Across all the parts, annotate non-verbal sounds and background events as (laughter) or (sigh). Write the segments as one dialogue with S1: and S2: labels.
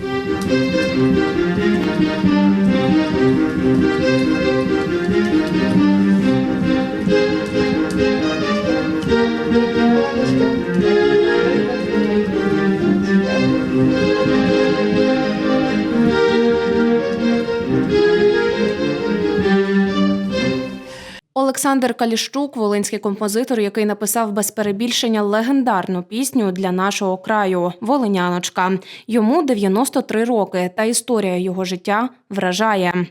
S1: Thank you. Олександр Каліщук, волинський композитор, який написав без перебільшення легендарну пісню для нашого краю Волиняночка. Йому 93 роки, та історія його життя вражає.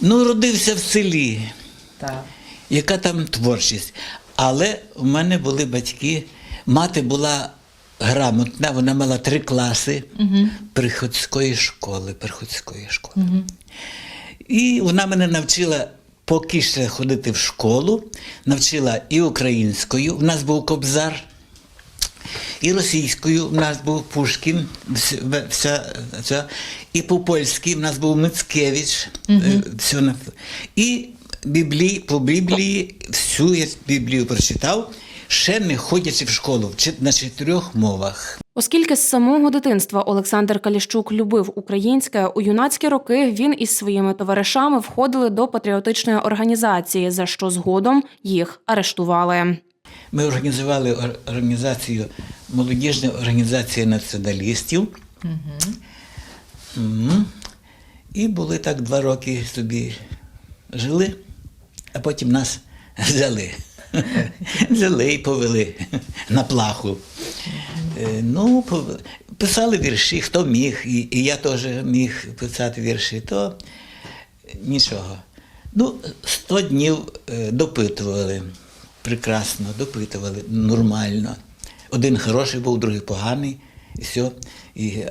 S2: Ну, родився в селі.
S3: Так.
S2: Яка там творчість? Але в мене були батьки. Мати була грамотна, вона мала три класи приходської школи. Приходської школи. І вона мене навчила поки ще ходити в школу, навчила і українською. У нас був кобзар, і російською в нас був Пушкін, вся, вся, вся, і по польськи в нас був Мицкевич, е, все і біблії, по Біблії всю я Біблію прочитав, ще не ходячи в школу, на чотирьох мовах.
S1: Оскільки з самого дитинства Олександр Каліщук любив українське, у юнацькі роки він із своїми товаришами входили до патріотичної організації, за що згодом їх арештували.
S2: Ми організували організацію, молодіжна організація націоналістів. Мгм. І були так два роки собі жили, а потім нас (laughs) взяли. (laughs) Взяли і повели на плаху. Е, Ну, писали вірші, хто міг, і, і я теж міг писати вірші, то нічого. Ну, 100 днів е, допитували. Прекрасно, допитували, нормально. Один хороший був, другий поганий, і все. І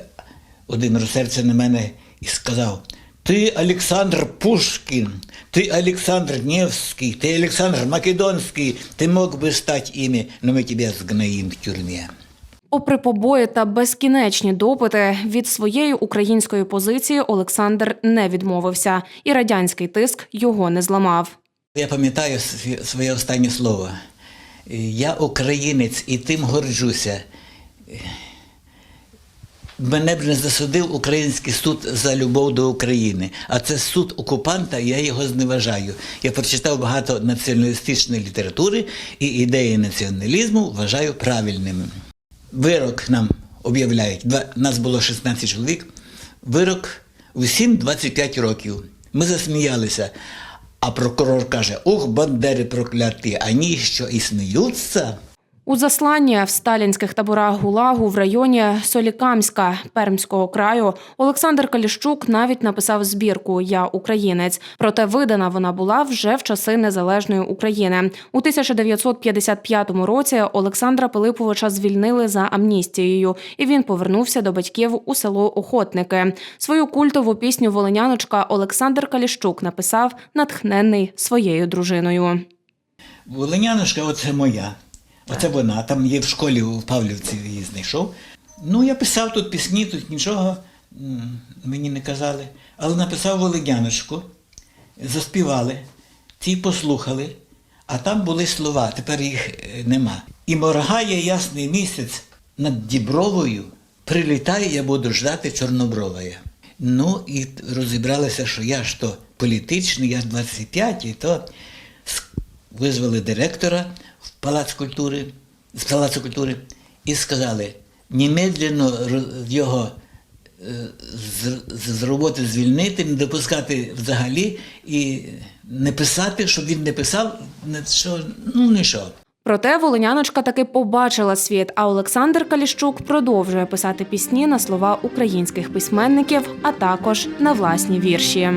S2: один розсердився на мене і сказав: Ти Олександр Пушкін, ти Олександр Невський, ти Олександр Македонський, ти мог би стати ими, но ми тебе згноїм в тюрмі.
S1: Попри побої та безкінечні допити, від своєї української позиції Олександр не відмовився, і радянський тиск його не зламав.
S2: Я пам'ятаю своє останнє слово. Е, Я українець і тим горджуся. Е, Мене б не засудив український суд за любов до України, а це суд окупанта, я його зневажаю. Я прочитав багато націоналістичної літератури і ідеї націоналізму вважаю правильними. Вирок нам об'являють. Нас було 16 чоловік. Вирок усім 25 років. Ми засміялися. А прокурор каже: Ух, бандери прокляті, ані що і сміються.
S1: У засланні в сталінських таборах ГУЛАГу в районі Солікамська Пермського краю Олександр Каліщук навіть написав збірку Я українець. Проте видана вона була вже в часи незалежної України. У 1955 році Олександра Пилиповича звільнили за амністією, і він повернувся до батьків у село Охотники. Свою культову пісню Волиняночка Олександр Каліщук написав натхнений своєю дружиною.
S2: Волинянушка, оце моя. Оце вона. Там є в школі у Павлівці її знайшов. Ну, я писав тут пісні, тут нічого мені не казали. Але написав Волиняночку, заспівали, ті послухали, а там були слова, тепер їх е, нема. І моргає ясний місяць над Дібровою, прилітає, я буду ждати Чорнобровая. Ну і розібралися, що я ж то політичний, я ж 25, і то визвали директора в Палац культури, з Палацу культури і сказали, немедленно його е, з, з роботи звільнити, не допускати взагалі і не писати, щоб він не писав, що, ну нічого.
S1: Проте Волиняночка таки побачила світ, а Олександр Каліщук продовжує писати пісні на слова українських письменників, а також на власні вірші.